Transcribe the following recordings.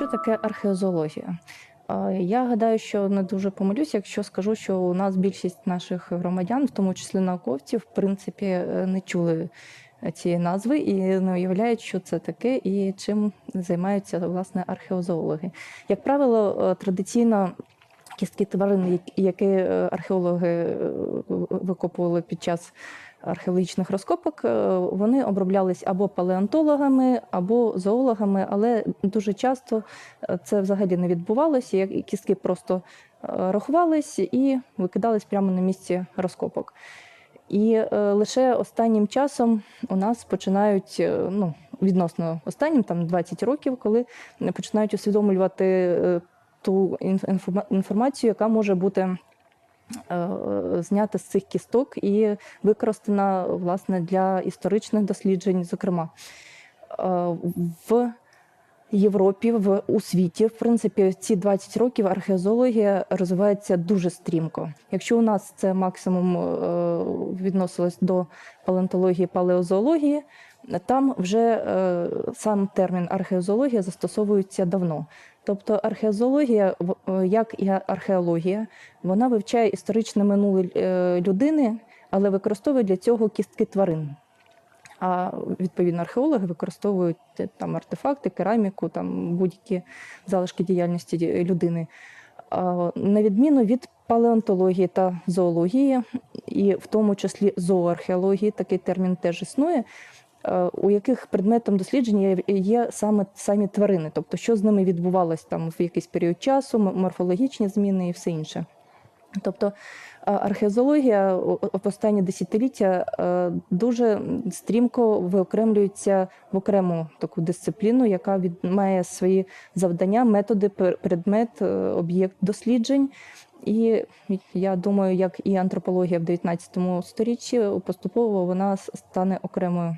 Що таке археозоологія? Я гадаю, що не дуже помилюсь, якщо скажу, що у нас більшість наших громадян, в тому числі науковців, в принципі, е, не чули цієї назви і не уявляють, що це таке і чим займаються власне археозоологи. Як правило, е, традиційно кістки тварин, які- е, археологи е, викопували під час археологічних розкопок, е, вони оброблялись або палеонтологами, або зоологами, але дуже часто е, це взагалі не відбувалося. як Кістки просто е, рахувались і викидались прямо на місці розкопок. І лише останнім часом у нас починають, ну, відносно останнім, там 20 років, коли починають усвідомлювати ту інф- інформа- інформацію, яка може бути знята з цих кісток і використана власне для історичних досліджень, зокрема. Е, В Європі, в у світі, в принципі, ці 20 років археозологія розвивається дуже стрімко. Якщо у нас це максимум е, відносилось до палеонтології, палеозоології, там вже е, сам термін археозоологія застосовується давно. Тобто археозоологія, е, як і археологія, вона вивчає історичне минуле е, людини, але використовує для цього кістки тварин. А відповідно археологи використовують е, там артефакти, кераміку, там будь-які залишки діяльності людини. На відміну від палеонтології та зоології, і в тому числі зооархеології, такий термін теж існує, у яких предметом дослідження є- саме самі тварини, тобто що з ними відбувалось там в якийсь період часу, морфологічні зміни і все інше. Тобто а, археозоологія о- о- в останні десятиліття е, дуже стрімко виокремлюється в окрему таку дисципліну, яка від має свої завдання, методи, предмет, е, об'єкт досліджень. І я думаю, як і антропологія в 19 сторіччі, поступово вона стане окремою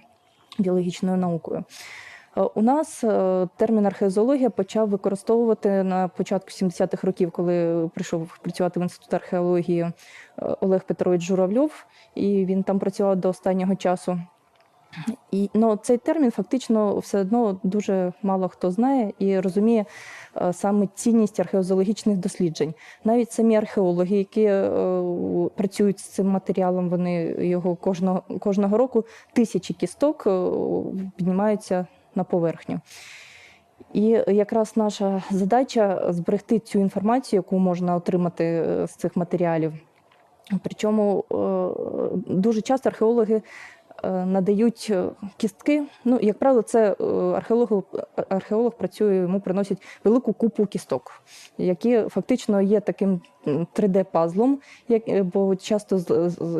біологічною наукою. Е, У нас е, термін археозоологія почав використовувати на початку 70-х років, коли прийшов працювати в інститут археології е, Олег Петрович Журавльов, і він там працював до останнього часу. І ну, цей термін фактично все одно дуже мало хто знає і розуміє е, саме цінність археозологічних досліджень. Навіть самі археологи, які е, працюють з цим матеріалом, вони його кожного, кожного року тисячі кісток е, піднімаються на поверхню. І якраз наша задача зберегти цю інформацію, яку можна отримати з цих матеріалів. Причому дуже часто археологи надають е, кістки. Ну, як правило, це е, археолог, археолог працює, йому приносять велику купу кісток, які фактично є таким 3D-пазлом, е, бо часто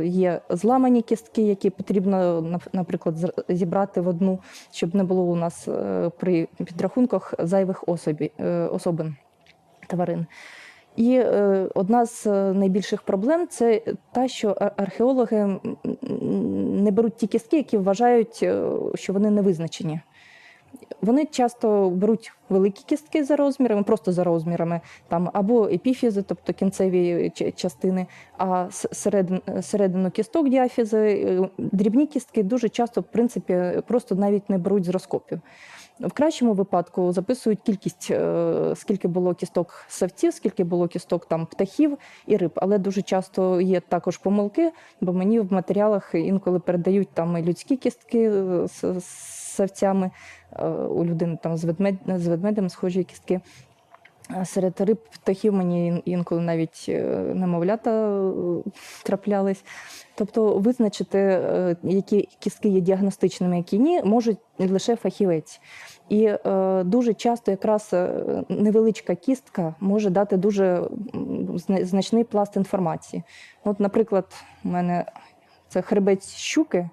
є зламані кістки, які потрібно, нап- наприклад, зібрати в одну, щоб не було у нас е, при підрахунках зайвих особі, е, особин тварин. І е, одна з е, найбільших проблем це та, що археологи не беруть ті кістки, які вважають, е, що вони не визначені. Вони часто беруть великі кістки за розмірами, просто за розмірами, там або епіфізи, тобто кінцеві частини, а с- середину кісток діафізи, е, дрібні кістки дуже часто, в принципі, просто навіть не беруть з розкопів. В кращому випадку записують кількість, е, скільки було кісток савців, скільки було кісток там птахів і риб. Але дуже часто є також помилки, бо мені в матеріалах інколи передають там людські кістки е, з з савцями, е, у людини там з, ведмед, з ведмедем схожі кістки. Серед риб птахів мені інколи навіть е, немовлята е, траплялись. Тобто визначити, е, які кістки є діагностичними, які ні, може лише фахівець. І е, дуже часто якраз невеличка кістка може дати дуже значний пласт інформації. От, наприклад, у мене це хребець щуки,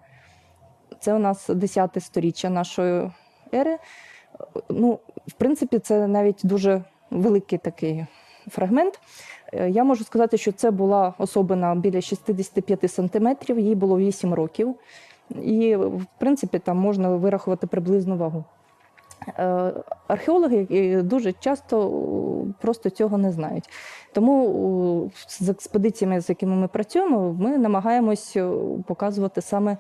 це у нас 10 сторіччя нашої ери. Ну, в принципі, це навіть дуже великий такий фрагмент. Е, Я можу сказати, що це була особина біля 65 сантиметрів, їй було 8 років. І, в принципі, там можна вирахувати приблизну вагу. Е, Археологи е, дуже часто просто цього не знають. Тому з експедиціями, з якими ми працюємо, ми намагаємось показувати саме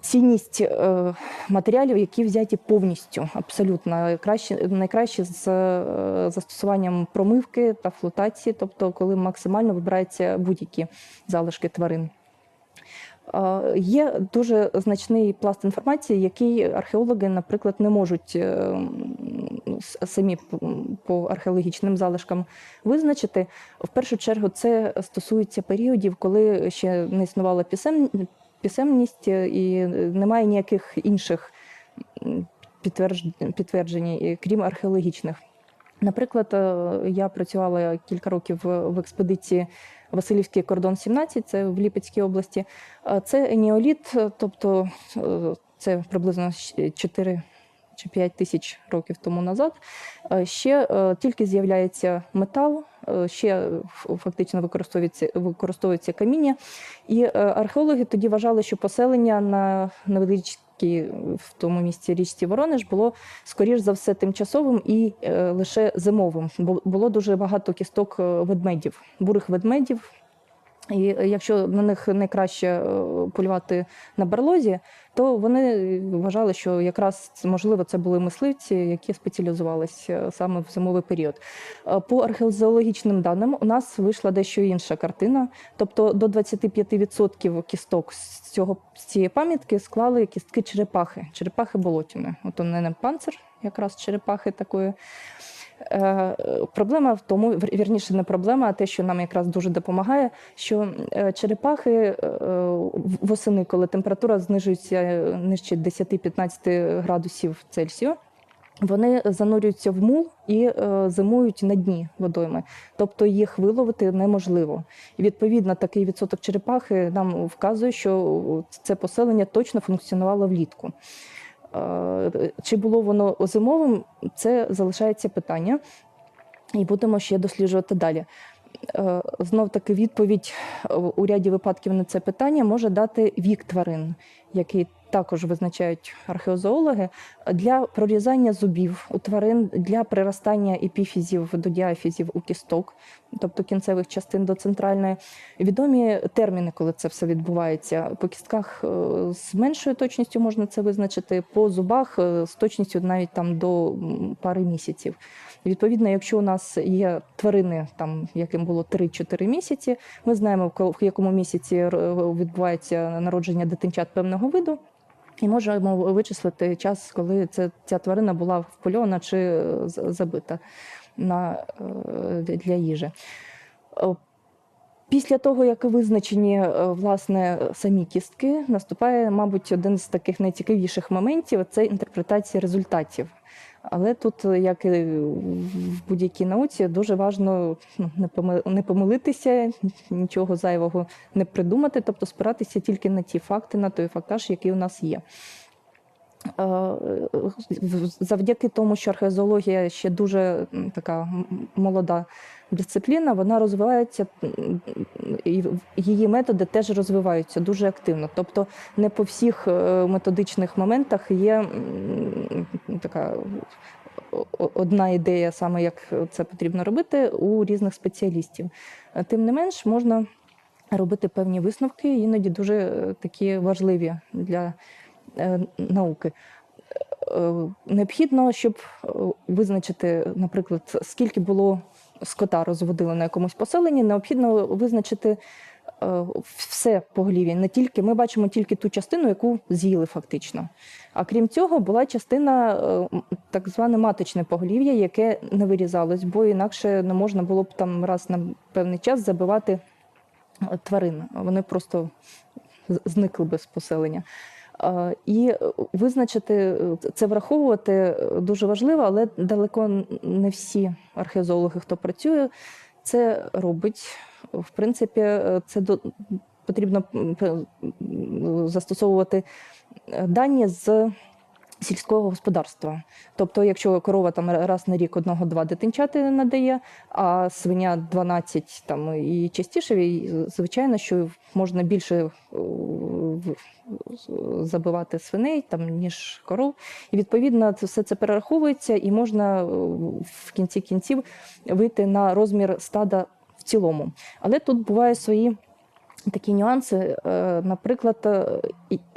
цінність е, матеріалів, які взяті повністю, абсолютно краще, найкраще з е, застосуванням промивки та флотації, тобто коли максимально вибираються будь-які залишки тварин. Е, Є дуже значний пласт інформації, який археологи, наприклад, не можуть е, самі по археологічним залишкам визначити. В першу чергу це стосується періодів, коли ще не існувала пісем... писемність е, і немає ніяких інших підтверджень, е, крім археологічних. Наприклад, е, я працювала кілька років в експедиції Васильівський кордон 17, це в Ліпецькій області. Е, Це еніоліт, е, тобто е, це приблизно 4 чи 5 тисяч років тому назад. Е, Ще е, тільки з'являється метал, е, ще фактично використовується, використовується каміння. І е, археологи тоді вважали, що поселення на невеличкій в тому місці річці Воронеж було скоріш за все тимчасовим і е, лише зимовим. Було дуже багато кісток е, ведмедів, бурих ведмедів. І е, якщо на них найкраще е, полювати на барлозі, то вони вважали, що якраз можливо це були мисливці, які спеціалізувалися саме в зимовий період. Е, По археозоологічним даним у нас вийшла дещо інша картина. Тобто до 25% кісток з цього з цієї пам'ятки склали кістки черепахи, черепахи болотяни. От у мене панцир, якраз черепахи такої. Е, Проблема в тому, вірніше, не проблема, а те, що нам якраз дуже допомагає, що е, черепахи е, восени, коли температура знижується нижче 10-15 градусів Цельсію, вони занурюються в мул і зимують на дні водойми, тобто їх виловити неможливо. І відповідно такий відсоток черепахи нам вказує, що це поселення точно функціонувало влітку. Чи було воно зимовим, це залишається питання, і будемо ще досліджувати далі. Е, Знов таки відповідь у ряді випадків на це питання може дати вік тварин, який також визначають археозоологи для прорізання зубів у тварин, для приростання епіфізів до діафізів у кісток, тобто кінцевих частин до центральної. Відомі терміни, коли це все відбувається. По кістках е, з меншою точністю можна це визначити, по зубах е, з точністю навіть там до пари місяців. Відповідно, якщо у нас є тварини, там яким було 3-4 місяці, ми знаємо, в якому місяці відбувається народження дитинчат певного виду. І можемо вичислити час, коли це, ця тварина була впольована чи е, забита на, е, для їжі. Після того, як визначені е, власне самі кістки, наступає, мабуть, один з таких найцікавіших моментів це інтерпретація результатів. Але тут, як і в будь-якій науці, дуже важливо поми- не помилитися, нічого зайвого не придумати, тобто спиратися тільки на ті факти, на той фактаж, який у нас є. Е, Завдяки тому, що археозоологія ще дуже така молода дисципліна, вона розвивається, і її методи теж розвиваються дуже активно. Тобто не по всіх е, методичних моментах є така одна ідея, саме як це потрібно робити у різних спеціалістів. Е, Тим не менш, можна робити певні висновки, іноді дуже такі важливі для науки. Е, Необхідно, щоб е, визначити, наприклад, скільки було скота розводили на якомусь поселенні, необхідно визначити е, все поголів'я. Не тільки ми бачимо тільки ту частину, яку з'їли фактично. А крім цього, була частина е, так зване маточне поголів'я, яке не вирізалось, бо інакше не можна було б там раз на певний час забивати е, тварин. Вони просто зникли без поселення. Е, І визначити е, це враховувати е, дуже важливо, але далеко не всі археозологи, хто працює, це робить. В принципі, е, це до потрібно застосовувати е, дані з сільського господарства. Тобто, якщо корова там раз на рік одного-два дитинчати надає, а свиня 12 там і частіше, і, звичайно, що можна більше е, забивати свиней там ніж коров. І відповідно це все це перераховується, і можна е, в кінці кінців вийти на розмір стада в цілому. Але тут бувають свої такі нюанси. Е, Наприклад, е,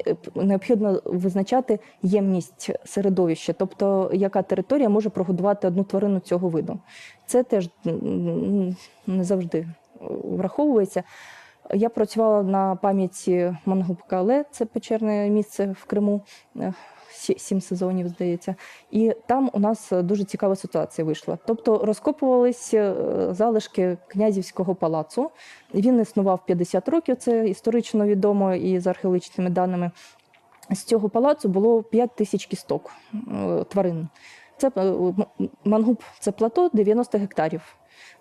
е, необхідно визначати ємність середовища, тобто яка територія може прогодувати одну тварину цього виду. Це теж не завжди враховується. Я працювала на пам'яті Мангубкале, це печерне місце в Криму, сім сезонів, здається. І там у нас дуже цікава ситуація вийшла. Тобто розкопувались е, залишки князівського палацу. Він існував 50 років, це історично відомо і з археологічними даними. З цього палацу було 5 тисяч кісток е, тварин. Це е, мангуб це плато 90 гектарів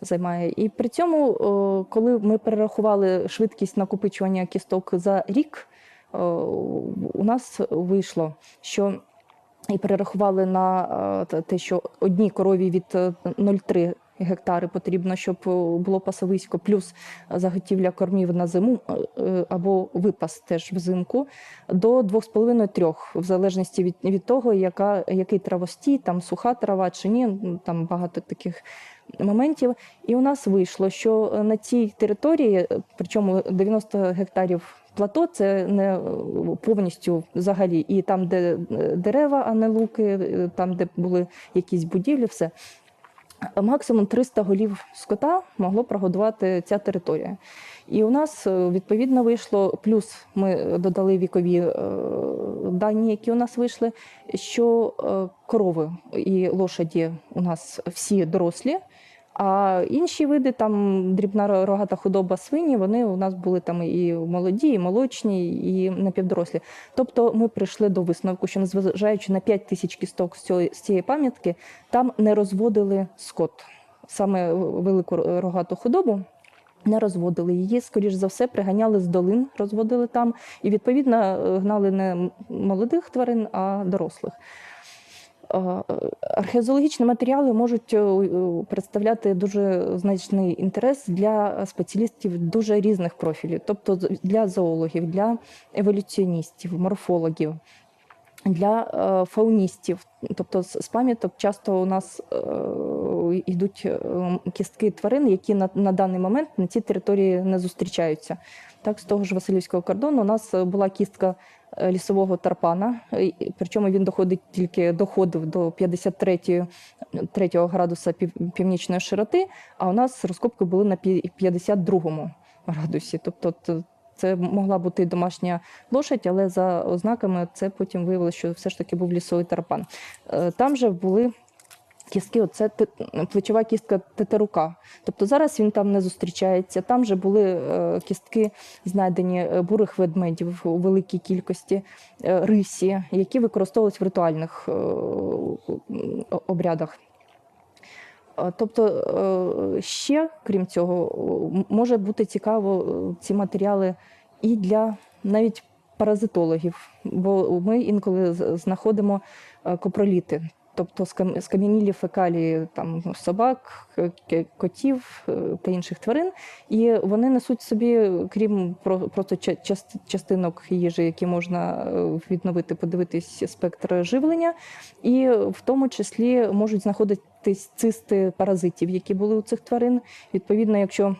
займає. І при цьому, е, коли ми перерахували швидкість накопичування кісток за рік, е, у нас вийшло, що і перерахували на е, те- що одній корові від е, 0,3 гектари потрібно, щоб е, було пасовисько, плюс заготівля кормів на зиму е, е, або випас теж взимку, до 2,5-3, в залежності від, від того, яка, який травостій, там суха трава чи ні, ну, там багато таких моментів. І у нас вийшло, що е, на цій території, е, причому 90 гектарів плато, це не е, повністю взагалі, і там, де е, дерева, а не луки, е, там, де були якісь будівлі, все. Максимум 300 голів скота могло прогодувати ця територія. І у нас відповідно вийшло, плюс ми додали вікові дані, які у нас вийшли, що корови і лошаді у нас всі дорослі. А інші види, там дрібна рогата худоба свині, вони у нас були там і молоді, і молочні, і напівдорослі. Тобто ми прийшли до висновку, що незважаючи на 5 тисяч кісток з цієї, пам'ятки, там не розводили скот, саме велику рогату худобу. Не розводили її, скоріш за все, приганяли з долин, розводили там, і відповідно гнали не молодих тварин, а дорослих. Е, Археозоологічні матеріали можуть е, представляти дуже значний інтерес для спеціалістів дуже різних профілів, тобто для зоологів, для еволюціоністів, морфологів, для е, фауністів. Тобто з пам'яток часто у нас йдуть кістки тварин, які на, даний момент на цій території не зустрічаються. Так, з того ж Васильівського кордону у нас була кістка лісового тарпана, е, причому він доходить тільки доходив до 53 3 градуса пів, північної широти, а у нас розкопки були на пі- 52 градусі. Тобто це могла бути домашня лошадь, але за ознаками це потім виявилося, що все ж таки був лісовий тарпан. Е, Там же були кістки, оце плечова кістка тетерука. Тобто зараз він там не зустрічається. Там же були е, кістки, знайдені е, бурих ведмедів у великій кількості, е, рисі, які використовувались в ритуальних обрядах. Тобто ще, крім цього, може бути цікаво ці матеріали і для навіть паразитологів, бо ми інколи знаходимо копроліти, тобто скам'янілі фекалії там, собак, котів е, та інших тварин, і вони несуть собі, крім про- просто частинок їжі, які можна е, відновити, подивитись спектр живлення, і в тому числі можуть знаходитись цисти паразитів, які були у цих тварин. Відповідно, якщо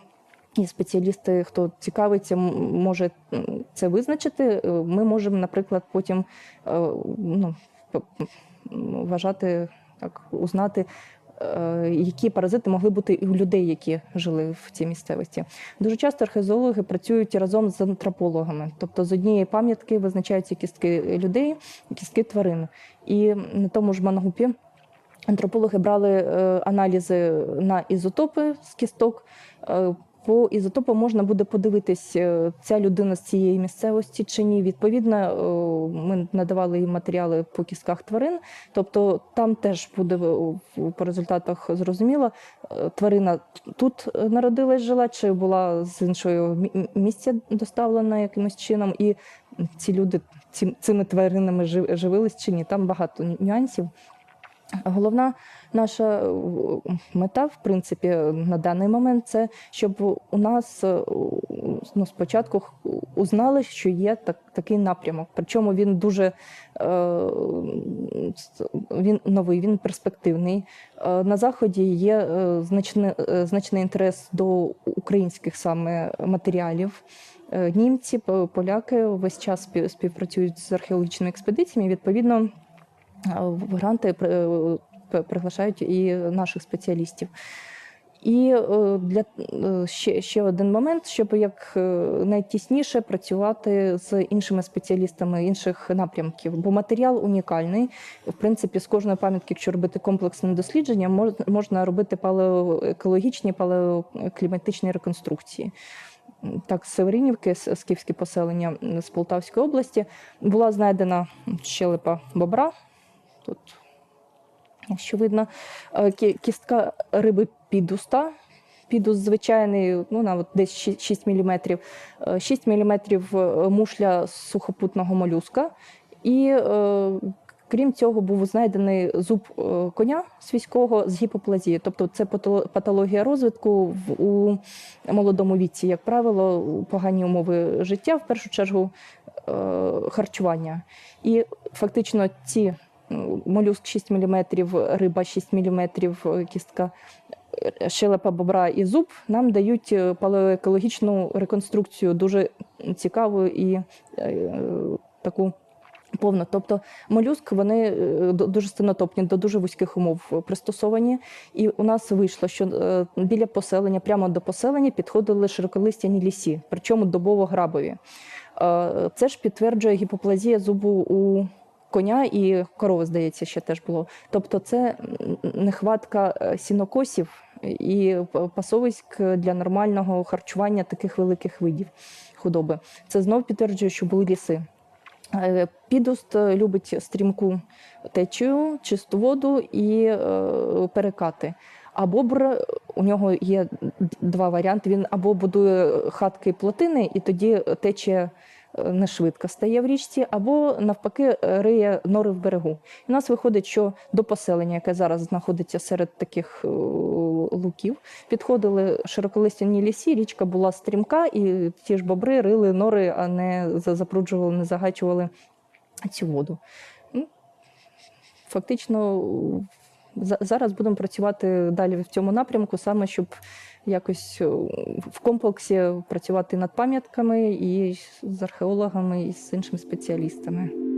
і спеціалісти, хто цікавиться, може це визначити. е, Ми можемо, наприклад, потім ну, вважати так, узнати. е, Які паразити могли бути і у людей, які жили в цій місцевості? Дуже часто археозоологи працюють разом з антропологами, тобто з однієї пам'ятки визначаються кістки людей, кістки тварин. І на тому ж Мангупі антропологи брали е, аналізи на ізотопи з кісток. Е, По ізотопу можна буде подивитись, е, ця людина з цієї місцевості чи ні. Відповідно, е, ми надавали їм матеріали по кістках тварин. Тобто там теж буде в- по результатах зрозуміло, е, тварина тут народилась, жила, чи була з іншого місця доставлена якимось чином, і ці люди цими тваринами жив- живились чи ні. Там багато нюансів. Головна наша е, мета, в принципі, на даний момент це щоб у нас е, ну, спочатку узнали, що є так, такий напрямок. Причому він дуже е, він новий, він перспективний. На заході є значний, значний інтерес до українських саме матеріалів. Німці, поляки весь час співпрацюють з археологічними експедиціями. Відповідно, гранти приглашають і наших спеціалістів. І е, для е, ще, ще один момент, щоб як е, найтісніше працювати з іншими спеціалістами інших напрямків, бо матеріал унікальний. В принципі, з кожної пам'ятки, якщо робити комплексне дослідження, мож- можна робити палеоекологічні, палеокліматичні реконструкції. Так, Северинівки, скіфське поселення з Полтавської області, була знайдена щелепа бобра. Тут, якщо видно, е, кістка риби підуста. Підус звичайний, ну, вона от десь 6 мм. 6 мм мушля сухопутного молюска. І е, крім цього, був знайдений зуб е, коня свійського з гіпоплазією. Тобто це патологія розвитку в, у молодому віці, як правило, погані умови життя, в першу чергу е, харчування. І фактично ці молюск 6 мм, риба 6 мм, кістка е, щелепа бобра і зуб нам дають е, палеоекологічну реконструкцію дуже цікаву і е, таку. Повно, тобто молюск вони е, дуже стенотопні, до дуже вузьких умов пристосовані. І у нас вийшло, що е, біля поселення, прямо до поселення, підходили широколистяні лісі, причому добово-грабові. Е, Це ж підтверджує гіпоплазія зубу у коня і корови, здається, ще теж було. Тобто, це нехватка е, сінокосів і пасовиськ для нормального харчування таких великих видів худоби. Це знов підтверджує, що були ліси. Е, Підуст е, любить стрімку течію, чисту воду і перекати. А бобр у нього є два варіанти. Він або будує хатки плотини, і тоді течія не швидко стає в річці, або навпаки е, риє нори в берегу. І у нас виходить, що до поселення, яке зараз знаходиться серед таких е, луків, підходили широколистяні лісі, річка була стрімка, і ті ж бобри рили нори, а не запруджували, не загачували цю воду. Ну, Фактично, зараз будемо працювати далі в цьому напрямку, саме щоб якось е, в комплексі працювати над пам'ятками і з археологами, і з іншими спеціалістами.